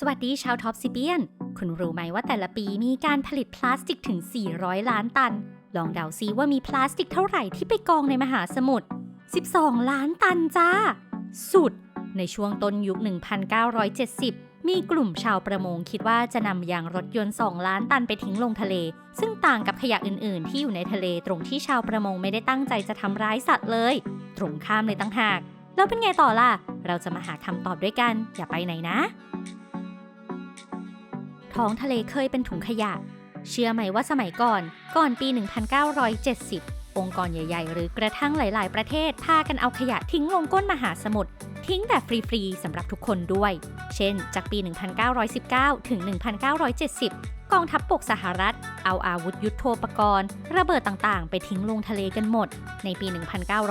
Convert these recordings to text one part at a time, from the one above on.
สวัสดีชาวท็อปซิเปียน คุณรู้ไหมว่าแต่ละปีมีการผลิตพลาสติกถึง 400 ล้านตัน ลองเดาซิว่ามีพลาสติกเท่าไหร่ที่ไปกองในมหาสมุทร 12 ล้านตันจ้า สุด ในช่วงต้นยุค 1970 มีกลุ่มชาวประมงคิดว่าจะนำยางรถยนต์ 2 ล้านตันไปทิ้งลงทะเล ซึ่งต่างกับขยะอื่น ๆ ที่อยู่ในทะเลตรงที่ชาวประมงไม่ได้ตั้งใจจะทำร้ายสัตว์เลย ตรงข้ามเลยตั้งหาก แล้วเป็นไงต่อล่ะ เราจะมาหาคำตอบด้วยกัน อย่าไปไหนนะ ท้องทะเลเคยเป็นถุงขยะ เชื่อไหมว่าสมัยก่อนก่อนปี 1970 องค์กรใหญ่ ๆ หรือกระทั่งหลาย ๆ ประเทศ พากันเอาขยะทิ้งลงก้นมหาสมุทรทิ้งแบบฟรี ๆสำหรับทุกคนด้วย เช่น จากปี 1919 ถึง 1970 กองทัพบกสหรัฐ เอาอาวุธยุโทโธปกรณ์ ระเบิดต่างๆ ไปทิ้งลงทะเลกันหมด ในปี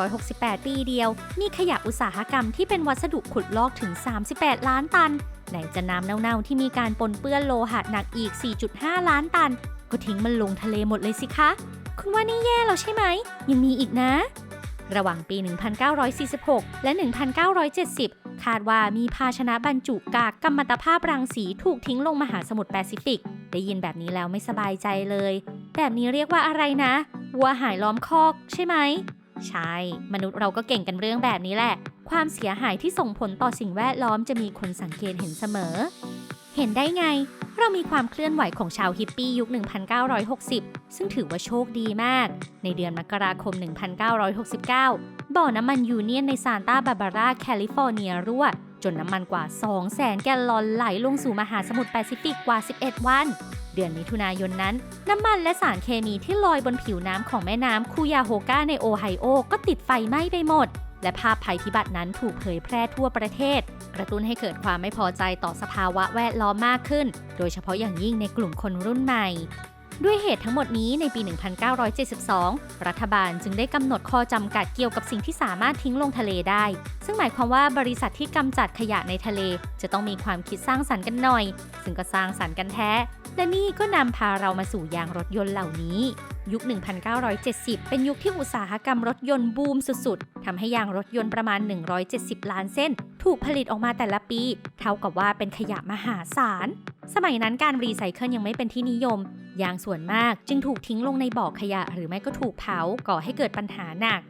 1968 ปีเดียว มีขยะอุตสาหกรรมที่เป็นวัสดุขุดลอกถึง 38 ล้านตัน ไหนจะน้ำเน่าๆที่มีการปนเปื้อนโลหะหนักอีก 4.5 ล้านตัน ก็ทิ้งมันลงทะเลหมดเลยสิคะ คุณว่านี่แย่แล้วใช่ไหม ยังมีอีกนะ ระหว่างปี 1946 และ 1970 คาดว่ามีภาชนะบรรจุกากกัมมันตภาพรังสีถูกทิ้งลงมหาสมุทรแปซิฟิก ได้ยินแบบนี้แล้วไม่สบายใจเลย แบบนี้เรียกว่าอะไรนะ วัวหายล้อมคอกใช่ไหม ใช่ มนุษย์เราก็เก่งกันเรื่องแบบนี้แหละ ความเสียหายที่ส่งผลต่อสิ่งแวดล้อมจะมีคนสังเกตเห็นเสมอ เห็นได้ไง เรามีความเคลื่อนไหวของชาวฮิปปี้ยุค 1960 ซึ่งถือว่าโชคดีมาก ในเดือนมกราคม 1969 บ่อน้ำมันยูเนียนในซานตาบาบาร่าแคลิฟอร์เนียรั่วจนน้ำมันกว่า 200,000 แกลลอนไหลลงสู่มหาสมุทรแปซิฟิกกว่า 11 วัน เดือนมิถุนายนนั้น น้ำมันและสารเคมีที่ลอยบนผิวน้ำของแม่น้ำคูยาโฮกาในโอไฮโอ ก็ติดไฟไหม้ไปหมด และภาพภัยพิบัตินั้นถูกเผยแพร่ทั่วประเทศ กระตุ้นให้เกิดความไม่พอใจต่อสภาวะแวดล้อมมากขึ้น โดยเฉพาะอย่างยิ่งในกลุ่มคนรุ่นใหม่ ด้วยเหตุทั้งหมดนี้ในปี 1972 รัฐบาลจึงได้กำหนดข้อจำกัดเกี่ยวกับสิ่งที่สามารถทิ้งลงทะเลได้ ซึ่งหมายความว่าบริษัทที่กำจัดขยะในทะเล จะต้องมีความคิดสร้างสรรค์กันหน่อย ซึ่งก็สร้างสรรค์กันแท้ และนี่ก็นำพาเรามาสู่ยางรถยนต์เหล่านี้ ยุค 1970 เป็นยุคที่อุตสาหกรรมรถยนต์บูมสุดๆ ทำให้ยางรถยนต์ประมาณ 170 ล้านเส้น ถูกผลิตออกมาแต่ละปี เท่ากับว่าเป็นขยะมหาศาล สมัยนั้นการรีไซเคิลยังไม่เป็นที่นิยม ยางส่วนมากจึงถูกทิ้งลงในบ่อขยะหรือไม่ก็ถูกเผาก่อให้เกิดปัญหาหนัก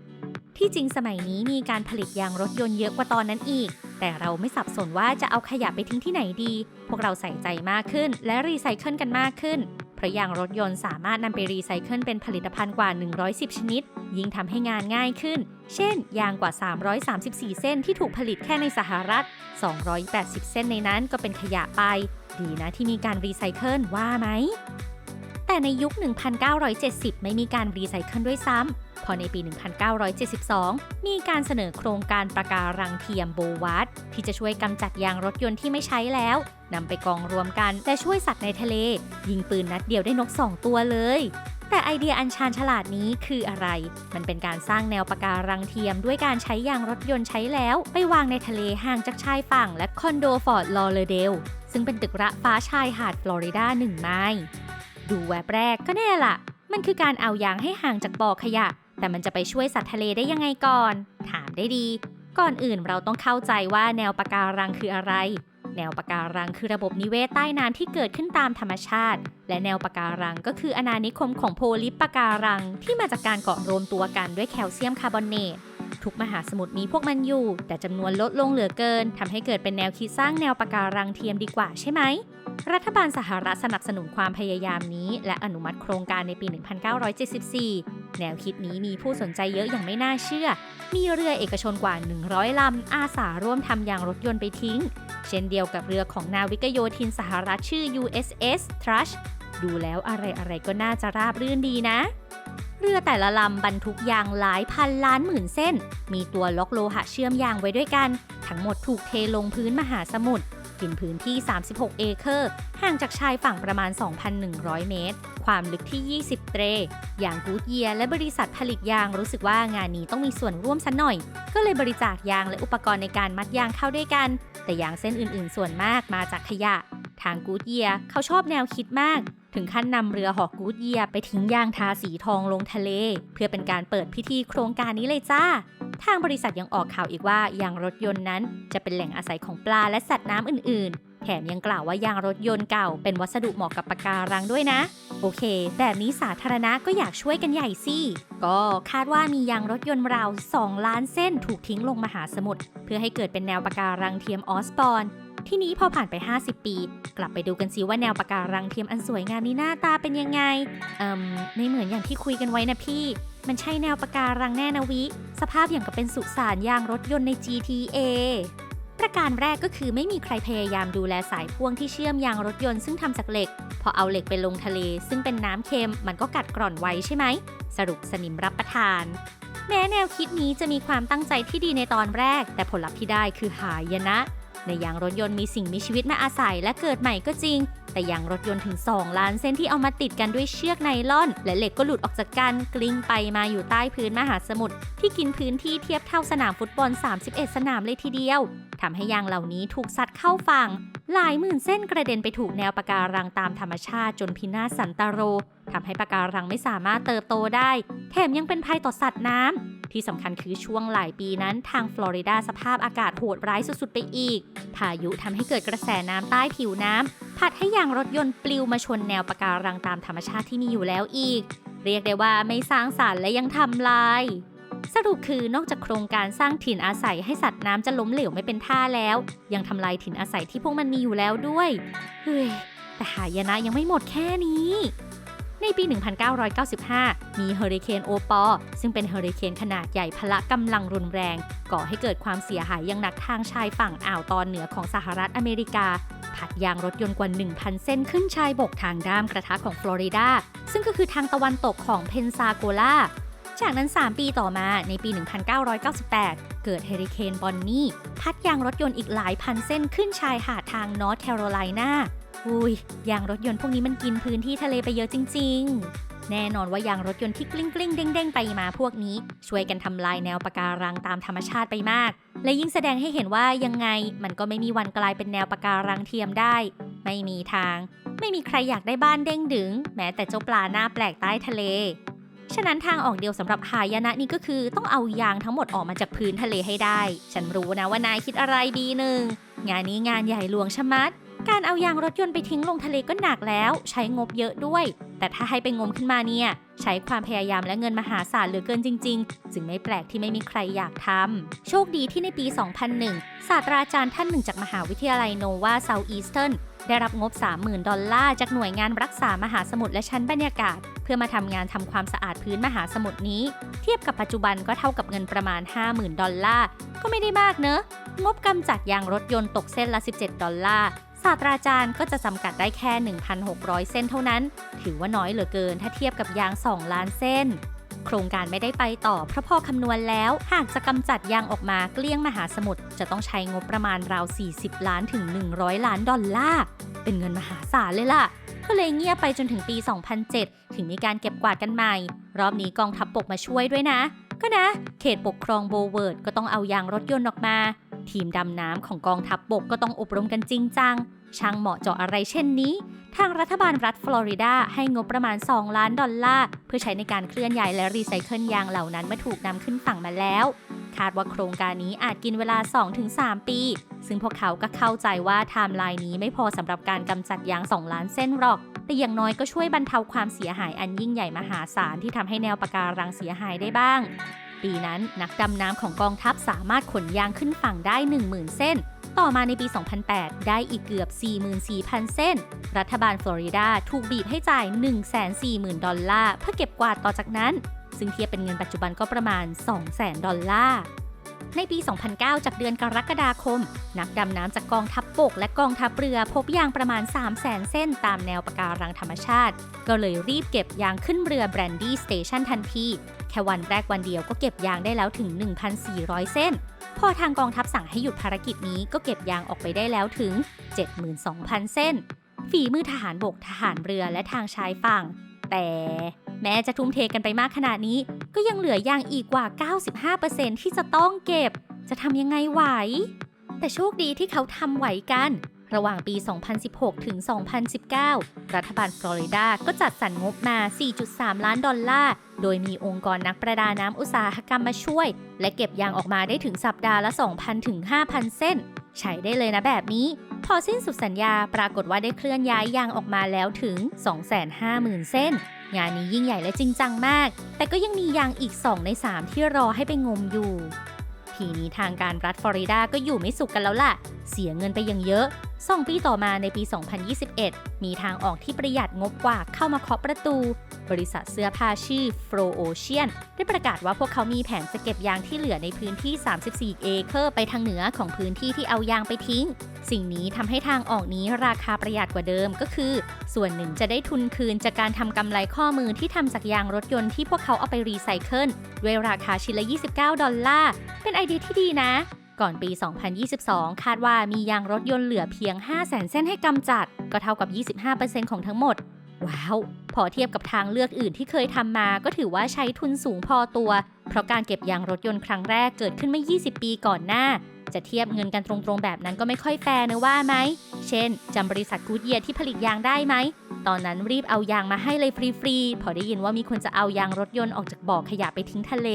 ที่จริงสมัยนี้มีการผลิตยางรถยนต์เยอะกว่าตอนนั้นอีก แต่เราไม่สับสนว่าจะเอาขยะไปทิ้งที่ไหนดี พวกเราใส่ใจมากขึ้น และรีไซเคิลกันมากขึ้น เพราะยางรถยนต์สามารถนำไปรีไซเคิลเป็นผลิตภัณฑ์กว่า 110 ชนิด ยิ่งทำให้งานง่ายขึ้น เช่น ยางกว่า 334 เส้นที่ถูกผลิตแค่ในสหรัฐ 280 เส้นในนั้นก็เป็นขยะไป ดีนะที่มีการรีไซเคิลว่าไหม แต่ในยุค 1970 ไม่มีการรีไซเคิลด้วยซ้ำ พอในปี 1972 มีการเสนอโครงการประการังเทียมโบวัตที่จะช่วยกำจัดยางรถยนต์ที่ไม่ใช้แล้วนำไปกองรวมกันและช่วยสัตว์ในทะเล ยิงปืนนัดเดียวได้นก 2 ตัวเลยแต่ไอเดียอันชาญฉลาดนี้คืออะไร มันเป็นการสร้างแนวปะการังเทียมด้วยการใช้ยางรถยนต์ใช้แล้ว ไปวางในทะเลห่างจากชายฝั่งและคอนโดฟอร์ดลอเรเดล ซึ่งเป็นตึกระฟ้าชายหาดฟลอริดาหนึ่งไม้ ดูแวบแรกก็แน่ละมันคือการเอายางให้ห่างจากบ่อขยะ แต่มันจะไปช่วยสัตว์ทะเลได้ยังไงก่อน ถามได้ดี ก่อนอื่นเราต้องเข้าใจว่าแนวปะการังคืออะไร แนวปะการังคือระบบนิเวศใต้น้ำที่เกิดขึ้นตามธรรมชาติ และแนวปะการังก็คืออาณานิคมของโพลิปปะการังที่มาจากการเกาะรวมตัวกันด้วยแคลเซียมคาร์บอเนตทุกมหาสมุทรมีพวกมันอยู่ แต่จำนวนลดลงเหลือเกินทำให้เกิดเป็นแนวคิดสร้างแนวปะการังเทียมดีกว่าใช่ไหม รัฐบาลสหรัฐสนับสนุนความพยายามนี้ และอนุมัติโครงการในปี 1974 แนวคิดนี้มีผู้สนใจเยอะอย่างไม่น่าเชื่อ มีเรือเอกชนกว่า 100 ลำ อาสาร่วมทำยางรถยนต์ไปทิ้ง เช่นเดียวกับเรือของนาวิกโยธินสหรัฐชื่อ USS Thrush ดูแล้วอะไรๆก็น่าจะราบรื่นดีนะ เรือแต่ละลำบรรทุกยางหลายพันล้านหมื่นเส้น มีตัวล็อกโลหะเชื่อมยางไว้ด้วยกัน ทั้งหมดถูกเทลงพื้นมหาสมุทร กินพื้นที่ 36 เอเคอร์ ห่างจากชายฝั่งประมาณ 2,100 เมตร ความลึกที่ 20 เตร อย่างกูดเยียและบริษัทผลิตยางรู้สึกว่างานนี้ต้องมีส่วนร่วมสันหน่อย ก็เลยบริจาคยางและอุปกรณ์ในการมัดยางเข้าด้วยกัน แต่ยางเส้นอื่นๆ ส่วนมากมาจากขยะ ทางกูดเยียเขาชอบแนวคิดมาก ถึงขั้นนำเรือหอกกูดเยียไปทิ้งยางทาสีทองลงทะเล เพื่อเป็นการเปิดพิธีโครงการนี้เลยจ้า ทางบริษัทยังออกข่าวอีกว่ายางรถยนต์นั้น จะเป็นแหล่งอาศัยของปลาและสัตว์น้ำอื่นๆ แถมยังกล่าวว่ายางรถยนต์เก่าเป็นวัสดุเหมาะกับปะการังด้วยนะ โอเค แบบนี้สาธารณะก็อยากช่วยกันใหญ่สิ ก็คาดว่ามียางรถยนต์ราว 2 ล้านเส้นถูกทิ้งลงมหาสมุทรเพื่อให้เกิดเป็นแนวปะการังเทียมออสบอน ทีนี้พอผ่านไป 50 ปี กลับไปดูกันสิว่าแนวปะการังเทียมอันสวยงามนี้หน้าตาเป็นยังไง เอ่มไม่เหมือนอย่างที่คุยกันไว้นะพี่ มันใช่แนวปะการังแน่นะวิ สภาพอย่างกับเป็นสุสานยางรถยนต์ใน GTA ประการแรกก็คือไม่มีใครพยายามดูแลสายพ่วงที่เชื่อมยางรถยนต์ซึ่งทำจากเหล็ก พอเอาเหล็กไปลงทะเล ซึ่งเป็นน้ำเค็มมันก็กัดกร่อนไว้ใช่ไหม สรุปสนิมรับประทาน แม้แนวคิดนี้จะมีความตั้งใจที่ดีในตอนแรก แต่ผลลัพธ์ที่ได้คือหายนะ ในยางรถยนต์มีสิ่งมีชีวิตมาอาศัยและเกิดใหม่ก็จริง แต่ยางรถยนต์ถึง 2 ล้านเส้นที่เอามาติดกันด้วยเชือกไนล่อน และเหล็กก็หลุดออกจากกันกลิ้งไปมาอยู่ใต้พื้นมหาสมุทรที่กินพื้นที่เทียบเท่าสนามฟุตบอล 31 สนามเลยทีเดียวทำให้ยางเหล่านี้ถูกซัดเข้าฝั่ง หลายหมื่นเส้นกระเด็นไปถูกแนวปะการังตามธรรมชาติจนพินาศสันตโรทำให้ปะการังไม่สามารถเติบโตได้ แถมยังเป็นภัยต่อสัตว์น้ำที่สำคัญคือช่วงหลายปีนั้นทางฟลอริดาสภาพอากาศโหดร้ายสุดๆไปอีก พายุทำให้เกิดกระแสน้ำใต้ผิวน้ำผัดให้ยางรถยนต์ปลิวมาชนแนวปะการังตามธรรมชาติที่มีอยู่แล้วอีก เรียกได้ว่าไม่สร้างสารรค์และยังทำลาย สรุปคือนอกจากโครงการสร้างถิ่นอาศัยให้สัตว์น้ำจะล้มเหลวไม่เป็นท่าแล้ว ยังทำลายถิ่นอาศัยที่พวกมันมีอยู่แล้วด้วย เฮ้ยแต่หายนะยังไม่หมดแค่นี้ ในปี 1995 มีเฮอริเคนโอปอลซึ่งเป็นเฮอริเคนขนาดใหญ่พละกำลังรุนแรง ก่อให้เกิดความเสียหายอย่างหนักทางชายฝั่งอ่าวตอนเหนือของสหรัฐอเมริกาผัดยางรถยนต์กว่า 1,000 เส้นขึ้นชายบกทางด้ามกระทะของฟลอริดา ซึ่งก็คือทางตะวันตกของเพนซาโกลาจากนั้น 3 ปีต่อมาในปี 1998 เกิดเฮอริเคนบอนนี่ พัดยางรถยนต์อีกหลายพันเส้นขึ้นชายหาดทางนอร์ทแคโรไลนา อุยยางรถยนต์พวกนี้มันกินพื้นที่ทะเลไปเยอะจริง ๆ แน่นอนว่ายางรถยนต์ที่กลิ้งกลิ้งเด้งเด้งไปมาพวกนี้ ช่วยกันทำลายแนวปะการังตามธรรมชาติไปมาก และยิ่งแสดงให้เห็นว่ายังไงมันก็ไม่มีวันกลายเป็นแนวปะการังเทียมได้ ไม่มีทาง ไม่มีใครอยากได้บ้านเด้งดึง แม้แต่เจ้าปลาหน้าแปลกใต้ทะเล ฉะนั้นทางออกเดียวสำหรับหายนะนี่ก็คือต้องเอายางทั้งหมดออกมาจากพื้นทะเลให้ได้ ฉันรู้นะว่านายคิดอะไรดีหนึ่งงานนี้งานใหญ่หลวงชะมัด การเอายางรถยนต์ไปทิ้งลงทะเลก็หนักแล้ว ใช้งบเยอะด้วย แต่ถ้าให้ไปงมขึ้นมาเนี่ย ใช้ความพยายามและเงินมหาศาลเหลือเกินจริง ๆ จึงไม่แปลกที่ไม่มีใครอยากทำโชคดีที่ในปี 2001 ศาสตราจารย์ท่านหนึ่งจากมหาวิทยาลัยโนวาเซาท์อีสเทิร์นได้รับงบ 30,000 ดอลลาร์จากหน่วยงานรักษามหาสมุทรและชั้นบรรยากาศ เพื่อมาทำงานทำความสะอาดพื้นมหาสมุทรนี้ เทียบกับปัจจุบันก็เท่ากับเงินประมาณ 50,000 ดอลลาร์ ก็ไม่ได้มากเนอะ งบกำจัดยางรถยนต์ตกเส้นละ 17 ดอลลาร์ ศาสตราจารย์ก็จะจำกัดได้แค่ 1,600 เส้นเท่านั้น ถือว่าน้อยเหลือเกินถ้าเทียบกับยาง 2 ล้านเส้น โครงการไม่ได้ไปต่อเพราะพอคำนวณแล้ว หากจะกำจัดยางออกมาเกลี้ยงมหาสมุทรจะต้องใช้งบประมาณราว 40 ล้านถึง 100 ล้านดอลลาร์ เป็นเงินมหาศาลเลยล่ะก็เลยเงียบไปจนถึงปี 2007 ถึงมีการเก็บกวาดกันใหม่ รอบนี้กองทัพบบกมาช่วยด้วยนะ ก็นะ เขตปกครองโบเวิร์ดก็ต้องเอายางรถยนต์ออกมา ทีมดำน้ำของกองทัพบบกก็ต้องอบรมกันจริงจัง ช่างเหมาะเจาะอะไรเช่นนี้ ทางรัฐบาลรัฐฟลอริดาให้งบประมาณ 2 ล้านดอลลาร์ เพื่อใช้ในการเคลื่อนย้ายและรีไซเคิลยางเหล่านั้นเมื่อถูกนำขึ้นฝั่งมาแล้ว คาดว่าโครงการนี้อาจกินเวลา 2-3 ปี ซึ่งพวกเขาก็เข้าใจว่าไทม์ไลน์นี้ไม่พอสำหรับการกำจัดยาง 2 ล้านเส้นหรอก แต่อย่างน้อยก็ช่วยบรรเทาความเสียหายอันยิ่งใหญ่มหาศาลที่ทำให้แนวปะการังเสียหายได้บ้าง ปีนั้นนักดำน้ำของกองทัพสามารถขนยางขึ้นฝั่งได้ 10,000 เส้น ต่อมาในปี 2008 ได้อีกเกือบ 44,000 เส้น รัฐบาลฟลอริดาถูกบีบให้จ่าย 140,000 ดอลลาร์เพื่อเก็บกวาดต่อจากนั้น ซึ่งเทียบเป็นเงินปัจจุบันก็ประมาณ 200,000 ดอลลาร์ในปี 2009 จากเดือนกรกฎาคม นักดำน้ำจากกองทัพบบกและกองทัพเรือพบยางประมาณ 300,000เส้นตามแนวปะการังธรรมชาติ ก็เลยรีบเก็บยางขึ้นเรือแบรนดี้สเตชันทันที แค่วันแรกวันเดียวก็เก็บยางได้แล้วถึง 1,400 เส้น พอทางกองทัพสั่งให้หยุดภารกิจนี้ก็เก็บยางออกไปได้แล้วถึง 72,000 เส้น ฝีมือทหารบกทหารเรือและทางชายฝั่ง แต่แม้จะทุ่มเทกันไปมากขนาดนี้ ก็ยังเหลือยางอีกกว่า 95%ที่จะต้องเก็บ จะทำยังไงไหว แต่โชคดีที่เขาทำไหวกัน ระหว่างปี 2016 ถึง 2019 รัฐบาลฟลอริดาก็จัดสรรงบมา 4.3 ล้านดอลลาร์ โดยมีองค์กรนักประดาน้ำอุตสาหกรรมมาช่วย และเก็บยางออกมาได้ถึงสัปดาห์ละ 2,000 ถึง 5,000 เส้น ใช้ได้เลยนะแบบนี้ พอสิ้นสุดสัญญาปรากฏว่าได้เคลื่อนย้ายยางออกมาแล้วถึง 250,000 เส้น งานนี้ยิ่งใหญ่และจริงจังมาก แต่ก็ยังมียางอีก 2 ใน 3 ที่รอให้ไปงมอยู่ ทีนี้ทางการรัฐฟลอริดาก็อยู่ไม่สุขกันแล้วล่ะ เสียเงินไปย่างเยอะ สองปีต่อมาในปี 2021 มีทางออกที่ประหยัดงบกว่าเข้ามาเคาะประตู บริษัทเสื้อผ้าชื่อ Fro Ocean ได้ประกาศว่าพวกเขามีแผนจะเก็บยางที่เหลือในพื้นที่ 34 เอเคอร์ไปทางเหนือของพื้นที่ที่เอายางไปทิ้ง สิ่งนี้ทำให้ทางออกนี้ราคาประหยัดกว่าเดิมก็คือ ส่วนหนึ่งจะได้ทุนคืนจากการทำกำไรข้อมือที่ทำจากยางรถยนต์ที่พวกเขาเอาไปรีไซเคิลด้วยราคาชิ้นละ 29 ดอลลาร์ เป็นไอเดียที่ดีนะ ก่อนปี 2022 คาดว่ามียางรถยนต์เหลือเพียง 500,000 เส้นให้กำจัด ก็เท่ากับ 25%ของทั้งหมด ว้าว พอเทียบกับทางเลือกอื่นที่เคยทำมาก็ถือว่าใช้ทุนสูงพอตัว เพราะการเก็บยางรถยนต์ครั้งแรกเกิดขึ้นเมื่อ 20 ปีก่อนหน้า จะเทียบเงินกันตรงๆแบบนั้นก็ไม่ค่อยแฟร์นะว่าไหม เช่นจำบริษัทกูดเยียร์ที่ผลิตยางได้ไหม ตอนนั้นรีบเอายางมาให้เลยฟรีๆ พอได้ยินว่ามีคนจะเอายางรถยนต์ออกจากบ่อขยะไปทิ้งทะเล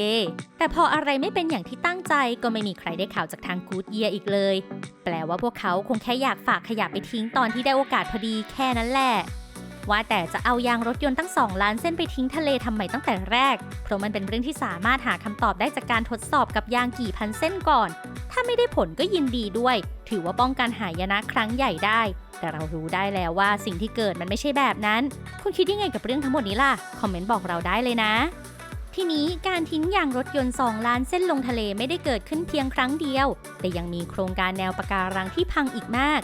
แต่พออะไรไม่เป็นอย่างที่ตั้งใจก็ไม่มีใครได้ข่าวจากทางกูดเยียร์อีกเลย แปลว่าพวกเขาคงแค่อยากฝากขยะไปทิ้งตอนที่ได้โอกาสพอดีแค่นั้นแหละว่าแต่จะเอายางรถยนต์ตั้ง 2 ล้านเส้นไปทิ้งทะเลทำไมตั้งแต่แรก เพราะมันเป็นเรื่องที่สามารถหาคำตอบได้จากการทดสอบกับยางกี่พันเส้นก่อน ไม่ได้ผลก็ยินดีด้วย ถือว่าป้องกันหายนะครั้งใหญ่ได้ แต่เรารู้ได้แล้วว่าสิ่งที่เกิดมันไม่ใช่แบบนั้น คุณคิดยังไงกับเรื่องทั้งหมดนี้ล่ะ คอมเมนต์บอกเราได้เลยนะ ทีนี้การทิ้งยางรถยนต์ 2 ล้านเส้นลงทะเลไม่ได้เกิดขึ้นเพียงครั้งเดียว แต่ยังมีโครงการแนวปะการังที่พังอีกมาก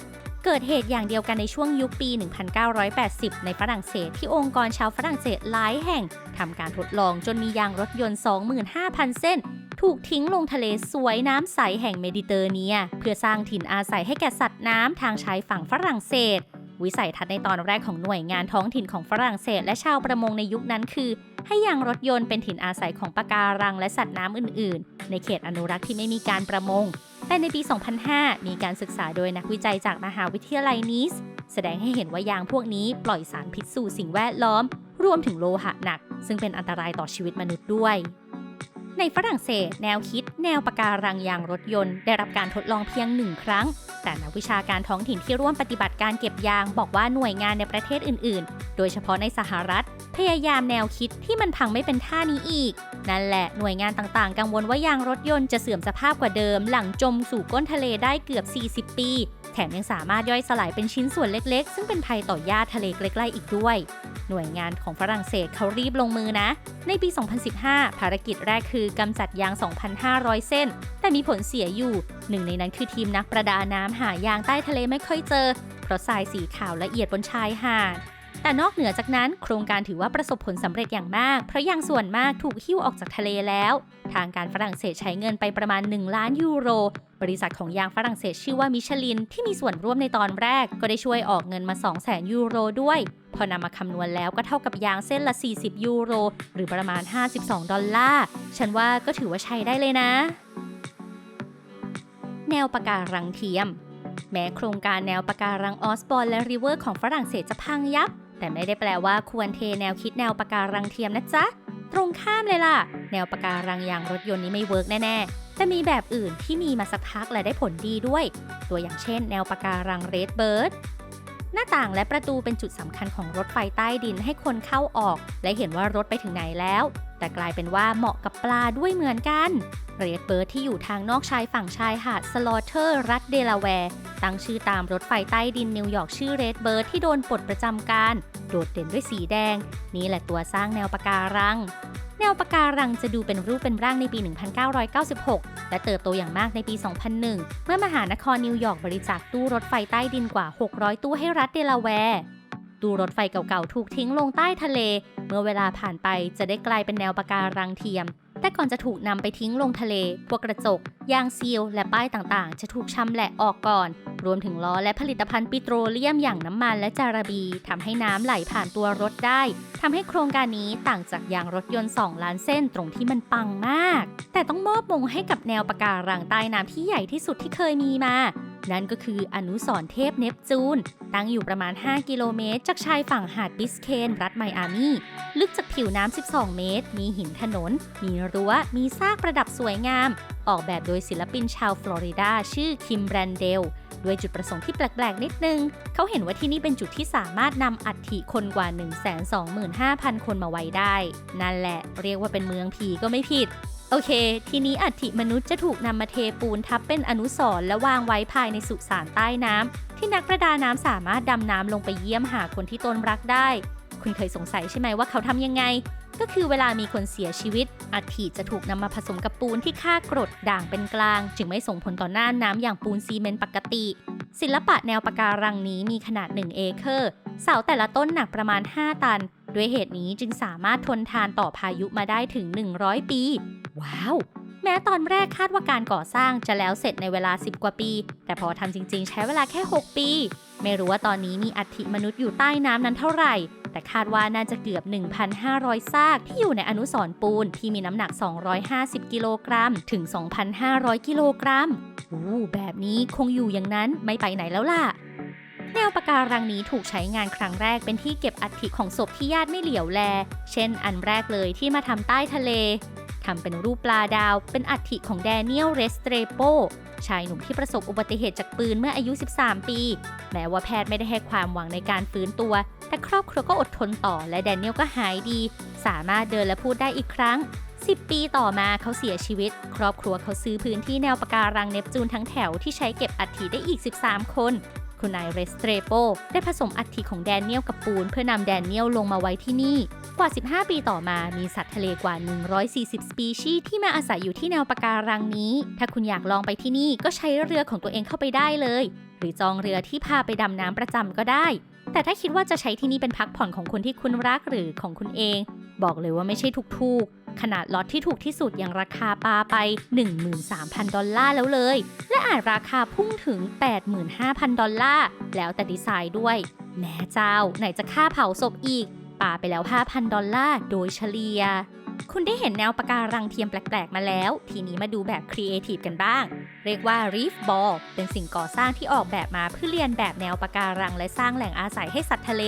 เกิดเหตุอย่างเดียวกันในช่วงยุคปี 1980 ในฝรั่งเศสที่องค์กรชาวฝรั่งเศสหลายแห่งทำการทดลองจนมียางรถยนต์ 25,000 เส้น ถูกทิ้งลงทะเลสวยน้ำใสแห่งเมดิเตอร์เนีย เพื่อสร้างถิ่นอาศัยให้แก่สัตว์น้ำทางชายฝั่งฝรั่งเศส วิสัยทัศน์ในตอนแรกของหน่วยงานท้องถิ่นของฝรั่งเศส และชาวประมงในยุคนั้นคือ ให้ยางรถยนต์เป็นถิ่นอาศัยของปะการังและสัตว์น้ำอื่น ๆ ในเขตอนุรักษ์ที่ไม่มีการประมง แต่ในปี 2005 มีการศึกษาโดยนักวิจัยจากมหาวิทยาลัยนีสแสดงให้เห็นว่ายางพวกนี้ปล่อยสารพิษสู่สิ่งแวดล้อม รวมถึงโลหะหนัก ซึ่งเป็นอันตรายต่อชีวิตมนุษย์ด้วย ในฝรั่งเศส แนวคิด แนวปะการังยางรถยนต์ ได้รับการทดลองเพียงหนึ่งครั้ง แต่นักวิชาการท้องถิ่นที่ร่วมปฏิบัติการเก็บยาง บอกว่าหน่วยงานในประเทศอื่น ๆ โดยเฉพาะในสหรัฐ พยายามแนวคิดที่มันพังไม่เป็นท่านี้อีก นั่นแหละหน่วยงานต่าง ๆ กังวลว่ายางรถยนต์จะเสื่อมสภาพกว่าเดิม หลังจมสู่ก้นทะเลได้เกือบ 40 ปี แถมยังสามารถย่อยสลายเป็นชิ้นส่วนเล็ก ๆ ซึ่งเป็นภัยต่อหญ้าทะเลใกล้ ๆ อีกด้วย หน่วยงานของฝรั่งเศสเขารีบลงมือนะ ในปี 2015 ภารกิจแรกคือกำจัดยาง 2,500 เส้น แต่มีผลเสียอยู่ หนึ่งในนั้นคือทีมนักประดาน้ำหายางใต้ทะเลไม่ค่อยเจอ เพราะทรายสีขาวละเอียดบนชายหาด แต่นอกเหนือจากนั้นโครงการถือว่าประสบผลสำเร็จอย่างมาก เพราะยางส่วนมากถูกหิ้วออกจากทะเลแล้ว ทางการฝรั่งเศสใช้เงินไปประมาณ 1 ล้านยูโร บริษัทของยางฝรั่งเศสชื่อว่ามิชลิน ที่มีส่วนร่วมในตอนแรก ก็ได้ช่วยออกเงินมา 2 0 0แสนยูโรด้วย พอนำมาคำนวณแล้วก็เท่ากับยางเส้นละ 40 ยูโร หรือประมาณ 52 ดอลลาร์ ฉันว่าก็ถือว่าใช้ได้เลยนะ แนวปะการังเทียม แม้โครงการแนวปะการังออสบอนและริเวอร์ของฝรั่งเศสจะพังยับ แต่ไม่ได้แปลว่าควรเทแนวคิดแนวปะการังเทียมนะจ๊ะ ตรงข้ามเลยล่ะ แนวปะการังยางรถยนต์นี้ไม่เวิร์กแน่ๆ แต่มีแบบอื่นที่มีมาสักพักและได้ผลดีด้วย ตัวอย่างเช่น แนวปะการังเรดเบิร์ดหน้าต่างและประตูเป็นจุดสำคัญของรถไฟใต้ดินให้คนเข้าออก และเห็นว่ารถไปถึงไหนแล้ว แต่กลายเป็นว่าเหมาะกับปลาด้วยเหมือนกัน เรดเบิร์ดที่อยู่ทางนอกชายฝั่งชายหาดสลอเทอร์ รัฐเดลาแวร์ ตั้งชื่อตามรถไฟใต้ดินนิวยอร์กชื่อเรดเบิร์ดที่โดนปลดประจำการ โดดเด่นด้วยสีแดง นี่แหละตัวสร้างแนวปะการัง แนวปะการังจะดูเป็นรูปเป็นร่างในปี 1996 และเติบโตอย่างมากในปี 2001 เมื่อมหานครนิวยอร์กบริจาคตู้รถไฟใต้ดินกว่า 600 ตู้ให้รัฐเดลาแวร์ตู้รถไฟเก่าๆถูกทิ้งลงใต้ทะเล เมื่อเวลาผ่านไปจะได้กลายเป็นแนวปะการังเทียม แต่ก่อนจะถูกนำไปทิ้งลงทะเลพวกกระจก ยางซีล และป้ายต่างๆ จะถูกชำแหละออกก่อน รวมถึงล้อและผลิตภัณฑ์ปิโตรเลียมอย่างน้ำมันและจาระบีทำให้น้ำไหลผ่านตัวรถได้ทำให้โครงการนี้ต่างจากยางรถยนต์ 2 ล้านเส้นตรงที่มันปังมาก แต่ต้องมอบมงให้กับแนวปะการังใต้น้ำที่ใหญ่ที่สุดที่เคยมีมา นั่นก็คืออนุสรเทพเนปจูน ตั้งอยู่ประมาณ 5 กิโลเมตร จากชายฝั่งหาดบิสเคน รัฐไมอามี ลึกจากผิวน้ำ 12 เมตร มีหินถนน มีรั้วมีซากประดับสวยงาม ออกแบบโดยศิลปินชาวฟลอริดาชื่อคิมแบรนเดลด้วยจุดประสงค์ที่แปลก ๆ นิดนึง เขาเห็นว่าที่นี่เป็นจุดที่สามารถนำอัฐิคนกว่า 125,000 คนมาไว้ได้ นั่นแหละ เรียกว่าเป็นเมืองผีก็ไม่ผิด โอเค ทีนี้อัฐิมนุษย์จะถูกนำมาเทปูนทับเป็นอนุสรณ์และวางไว้ภายในสุสานใต้น้ำที่นักประดาน้ำสามารถดำน้ำลงไปเยี่ยมหาคนที่ตนรักได้ คุณเคยสงสัยใช่ไหมว่าเขาทำยังไง ก็คือเวลามีคนเสียชีวิตอัฐิจะถูกนำมาผสมกับปูนที่ค่ากรดด่างเป็นกลาง จึงไม่ส่งผลต่อหน้าน้ำอย่างปูนซีเมนต์ปกติ ศิลปะแนวปะการังนี้มีขนาด 1 เอเคอร์เสาแต่ละต้นหนักประมาณ 5 ตัน ด้วยเหตุนี้จึงสามารถทนทานต่อพายุมาได้ถึง 100 ปี ว้าว แม้ตอนแรกคาดว่าการก่อสร้างจะแล้วเสร็จในเวลา 10 กว่าปี แต่พอทำจริง ๆ ใช้เวลาแค่ 6 ปี ไม่รู้ว่าตอนนี้มีอัฐิมนุษย์อยู่ใต้น้ำนั้นเท่าไหร่ แต่คาดว่าน่าจะเกือบ 1,500 ซากที่อยู่ในอนุสรปูนที่มีน้ำหนัก 250 กิโลกรัม ถึง 2,500 กิโลกรัมอู้แบบนี้คงอยู่อย่างนั้นไม่ไปไหนแล้วล่ะแนวปะการังนี้ถูกใช้งานครั้งแรกเป็นที่เก็บอัฐิของศพที่ญาติไม่เหลียวแล เช่นอันแรกเลยที่มาทำใต้ทะเลทำเป็นรูปปลาดาว เป็นอัฐิของแดเนียล เรสเตรโป ชายหนุ่มที่ประสบอุบัติเหตุจากปืนเมื่ออายุ 13 ปี แม้ว่าแพทย์ไม่ได้ให้ความหวังในการฟื้นตัว แต่ครอบครัวก็อดทนต่อและแดเนียลก็หายดี สามารถเดินและพูดได้อีกครั้ง 10 ปีต่อมาเขาเสียชีวิต ครอบครัวเขาซื้อพื้นที่แนวปะการังเนปจูนทั้งแถวที่ใช้เก็บอัฐิได้อีก 13 คนคุณนายเรสเตรโป ได้ผสมอัฐิของแดเนียลกับปูนเพื่อนำแดเนียลลงมาไว้ที่นี่ กว่า 15 ปีต่อมามีสัตว์ทะเลกว่า 140 สปีชีส์ที่มาอาศัยอยู่ที่แนวปะการังนี้ ถ้าคุณอยากลองไปที่นี่ก็ใช้เรือของตัวเองเข้าไปได้เลย หรือจองเรือที่พาไปดำน้ำประจำก็ได้ แต่ถ้าคิดว่าจะใช้ที่นี่เป็นพักผ่อนของคนที่คุณรักหรือของคุณเอง บอกเลยว่าไม่ใช่ถูกๆขนาดล็อตที่ถูกที่สุดอย่างราคาปลาไป 13,000 ดอลลาร์แล้วเลย และอาจราคาพุ่งถึง 85,000 ดอลลาร์แล้วแต่ดีไซน์ด้วยแม่เจ้าไหนจะค่าเผาศพอีก ป่าไปแล้ว 5,000 ดอลลาร์โดยเฉลี่ย คุณได้เห็นแนวปะการังเทียมแปลก ๆ มาแล้ว ทีนี้มาดูแบบครีเอทีฟกันบ้าง เรียกว่า Reef Ball เป็นสิ่งก่อสร้างที่ออกแบบมาเพื่อเรียนแบบแนวปะการังและสร้างแหล่งอาศัยให้สัตว์ทะเล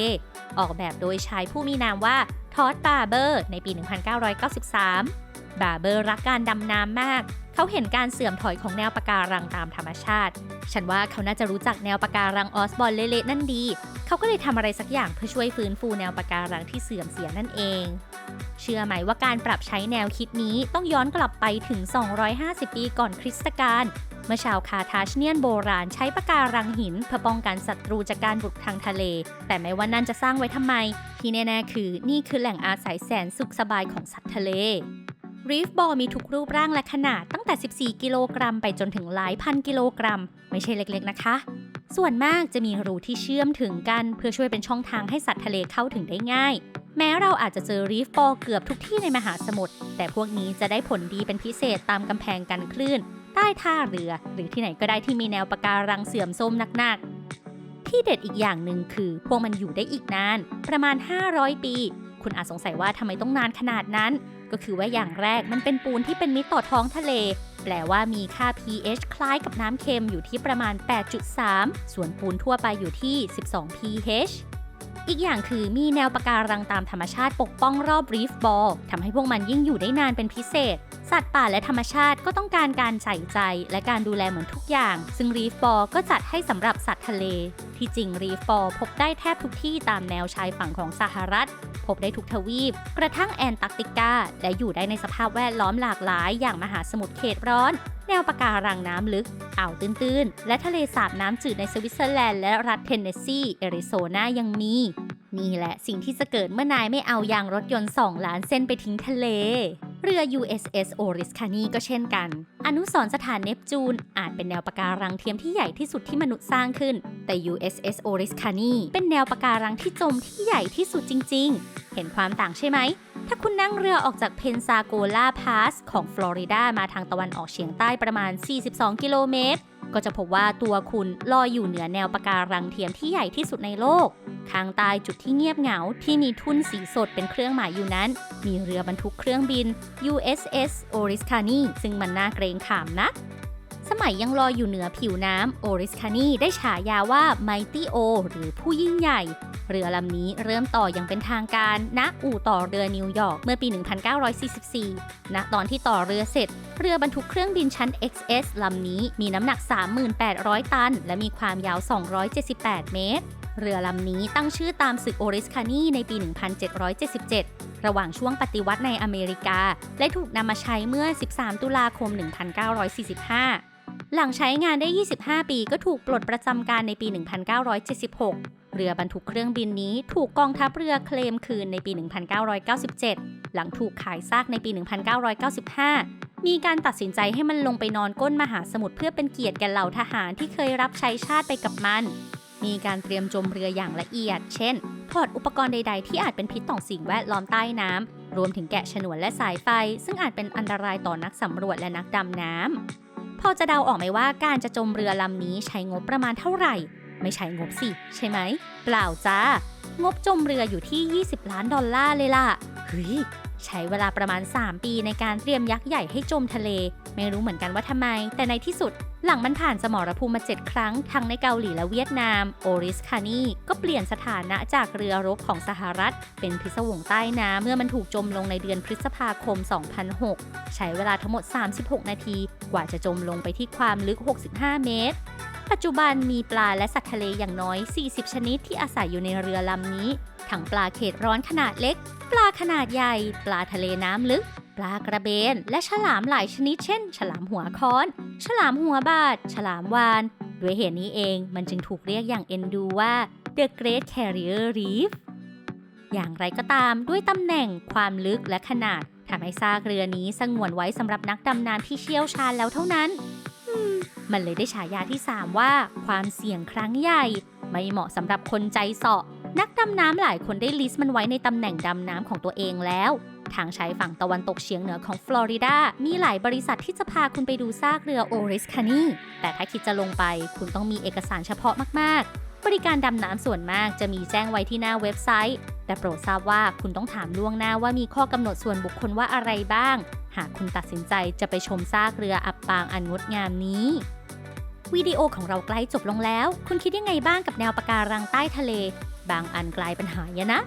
ออกแบบโดยชายผู้มีนามว่าทอดบาร์เบอร์ ในปี 1993 บาร์เบอร์รักการดำน้ำมาก เขาเห็นการเสื่อมถอยของแนวปะการังตามธรรมชาติ ฉันว่าเขาน่าจะรู้จักแนวปะการังออสบอลเละๆนั่นดี เขาก็เลยทำอะไรสักอย่างเพื่อช่วยฟื้นฟูแนวปะการังที่เสื่อมเสียนั่นเอง เชื่อไหมว่าการปรับใช้แนวคิดนี้ต้องย้อนกลับไปถึง 250 ปีก่อนคริสตกาลเมื่อชาวคาทาชเนียนโบราณใช้ปะการังหินเพื่อป้องกันศัตรูจากการบุกทางทะเล แต่ไม่ว่านั่นจะสร้างไว้ทำไม ที่แน่ๆคือนี่คือแหล่งอาศัยแสนสุขสบายของสัตว์ทะเล รีฟบอลมีทุกรูปร่างและขนาดตั้งแต่ 14 กิโลกรัมไปจนถึงหลายพันกิโลกรัม ไม่ใช่เล็กๆนะคะ ส่วนมากจะมีรูที่เชื่อมถึงกัน เพื่อช่วยเป็นช่องทางให้สัตว์ทะเลเข้าถึงได้ง่าย แม้เราอาจจะเจอรีฟบอลเกือบทุกที่ในมหาสมุทรแต่พวกนี้จะได้ผลดีเป็นพิเศษตามกำแพงกันคลื่น ใต้ท่าเรือ หรือที่ไหนก็ได้ที่มีแนวปะการังเสื่อมโทรมหนักๆ ที่เด็ดอีกอย่างหนึ่งคือ พวกมันอยู่ได้อีกนาน ประมาณ 500 ปี คุณอาจสงสัยว่าทำไมต้องนานขนาดนั้น ก็คือว่าอย่างแรกมันเป็นปูนที่เป็นมิตรต่อท้องทะเล แปลว่ามีค่า pH คล้ายกับน้ำเค็มอยู่ที่ประมาณ 8.3 ส่วนปูนทั่วไปอยู่ที่ 12 pH อีกอย่างคือมีแนวปะการังตามธรรมชาติปกป้องรอบรีฟบอลทำให้พวกมันยิ่งอยู่ได้นานเป็นพิเศษ สัตว์ป่าและธรรมชาติก็ต้องการการใส่ใจและการดูแลเหมือนทุกอย่าง ซึ่งรีฟบอลก็จัดให้สำหรับสัตว์ทะเล ที่จริงรีฟบอลพบได้แทบทุกที่ตามแนวชายฝั่งของสหรัฐ พบได้ทุกทวีป กระทั่งแอนตาร์กติกา และอยู่ได้ในสภาพแวดล้อมหลากหลาย อย่างมหาสมุทรเขตร้อน แนวปะการังน้ำลึก อ่าวตื้นๆ และทะเลสาบน้ำจืดในสวิตเซอร์แลนด์และรัฐเทนเนสซี เอริโซนายังมี นี่แหละสิ่งที่จะเกิดเมื่อนายไม่เอายางรถยนต์ 2 ล้านเส้นไปทิ้งทะเล เรือ USS Oriskany ก็เช่นกัน อนุสรสถานเนปจูน อาจเป็นแนวปะการังเทียมที่ใหญ่ที่สุดที่มนุษย์สร้างขึ้น แต่ USS Oriskany เป็นแนวปะการังที่จมที่ใหญ่ที่สุดจริง ๆ เห็นความต่างใช่ไหม ถ้าคุณนั่งเรือออกจากเพนซาโกลาพาสของฟลอริดามาทางตะวันออกเฉียงใต้ประมาณ 42 กิโลเมตรก็จะพบว่าตัวคุณลอยอยู่เหนือแนวปะการังเทียมที่ใหญ่ที่สุดในโลก ข้างใต้จุดที่เงียบเหงาที่มีทุ่นสีสดเป็นเครื่องหมายอยู่นั้น มีเรือบรรทุกเครื่องบิน USS Oriskany ซึ่งมันน่าเกรงขามนะสมัยยังลอยอยู่เหนือผิวน้ำโอริสคานีได้ฉายาว่า Mighty O หรือผู้ยิ่งใหญ่ เรือลำนี้เริ่มต่ออย่างเป็นทางการณอู่ต่อเรือนิวยอร์กเมื่อปี 1944 ณ ตอนที่ต่อเรือเสร็จ เรือบรรทุกเครื่องบินชั้น XS ลำนี้มีน้ำหนัก 3,800 ตัน และมีความยาว 278 เมตร เรือลำนี้ตั้งชื่อตามศึกโอริสคานีในปี 1777 ระหว่างช่วงปฏิวัติในอเมริกา และถูกนำมาใช้เมื่อ 13 ตุลาคม 1945 หลังใช้งานได้ 25 ปีก็ถูกปลดประจำการในปี 1976 เรือบรรทุกเครื่องบินนี้ถูกกองทัพเรือเคลมคืนในปี 1997 หลังถูกขายซากในปี 1995มีการตัดสินใจให้มันลงไปนอนก้นมหาสมุทรเพื่อเป็นเกียรติแก่เหล่าทหารที่เคยรับใช้ชาติไปกับมัน มีการเตรียมจมเรืออย่างละเอียด เช่น ถอดอุปกรณ์ใด ๆ ที่อาจเป็นพิษต่อสิ่งแวดล้อมใต้น้ำ รวมถึงแกะฉนวนและสายไฟ ซึ่งอาจเป็นอันตรายต่อนักสำรวจและนักดำน้ำ พอจะเดาออกไหมว่าการจะจมเรือลำนี้ใช้งบประมาณเท่าไหร่ ไม่ใช้งบสิ ใช่ไหม เปล่าจ้า งบจมเรืออยู่ที่ 20 ล้านดอลลาร์เลยล่ะ เฮ้ย ใช้เวลาประมาณ 3 ปีในการเตรียมยักษ์ใหญ่ให้จมทะเล ไม่รู้เหมือนกันว่าทำไม แต่ในที่สุด หลังมันผ่านสมรภูมิมา 7 ครั้ง ทั้งในเกาหลีและเวียดนาม โอริสคานีก็เปลี่ยนสถานะจากเรือรบของสหรัฐ เป็นพิศวงใต้น้ำเมื่อมันถูกจมลงในเดือนพฤษภาคม 2006 ใช้เวลาทั้งหมด 36 นาที กว่าจะจมลงไปที่ความลึก 65 เมตร ปัจจุบันมีปลาและสัตว์ทะเลอย่างน้อย 40 ชนิดที่อาศัยอยู่ในเรือลำนี้ ทั้งปลาเขตร้อนขนาดเล็ก ปลาขนาดใหญ่ ปลาทะเลน้ำลึก ปลากระเบน และฉลามหลายชนิดเช่น ฉลามหัวค้อน ฉลามหัวบาด ฉลามวาน ด้วยเหตุนี้เองมันจึงถูกเรียกอย่างเอ็นดูว่า The Great Carrier Reef อย่างไรก็ตามด้วยตำแหน่งความลึกและขนาดทำให้ซากเรือนี้สงวนไว้สำหรับนักดำน้ำที่เชี่ยวชาญแล้วเท่านั้น มันเลยได้ฉายาที่ 3 ว่าความเสี่ยงครั้งใหญ่ ไม่เหมาะสำหรับคนใจเสาะ นักดำน้ำหลายคนได้ลิสต์มันไว้ในตำแหน่งดำน้ำของตัวเองแล้ว ทางชายฝั่งตะวันตกเฉียงเหนือของฟลอริดา มีหลายบริษัทที่จะพาคุณไปดูซากเรือโอริสคานีแต่ถ้าคิดจะลงไป คุณต้องมีเอกสารเฉพาะมาก ๆ บริการดำน้ำส่วนมากจะมีแจ้งไว้ที่หน้าเว็บไซต์ แต่โปรดทราบว่าคุณต้องถามล่วงหน้าว่ามีข้อกำหนดส่วนบุคคลว่าอะไรบ้าง หากคุณตัดสินใจจะไปชมซากเรืออับปางอันงดงามนี้วิดีโอของเราใกล้จบลงแล้ว คุณคิดยังไงบ้างกับแนวปะการังใต้ทะเล บางอันกลายเป็นหายนะ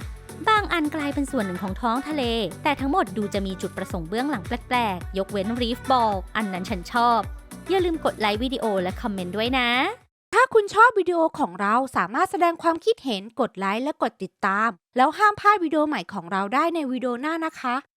บางอันกลายเป็นส่วนหนึ่งของท้องทะเล แต่ทั้งหมดดูจะมีจุดประสงค์เบื้องหลังแปลกๆ ยกเว้นรีฟบอล อันนั้นฉันชอบ อย่าลืมกดไลค์วิดีโอและคอมเมนต์ด้วยนะ ถ้าคุณชอบวิดีโอของเราสามารถแสดงความคิดเห็นกดไลค์และกดติดตาม แล้วห้ามพลาดวิดีโอใหม่ของเราได้ในวิดีโอหน้านะคะ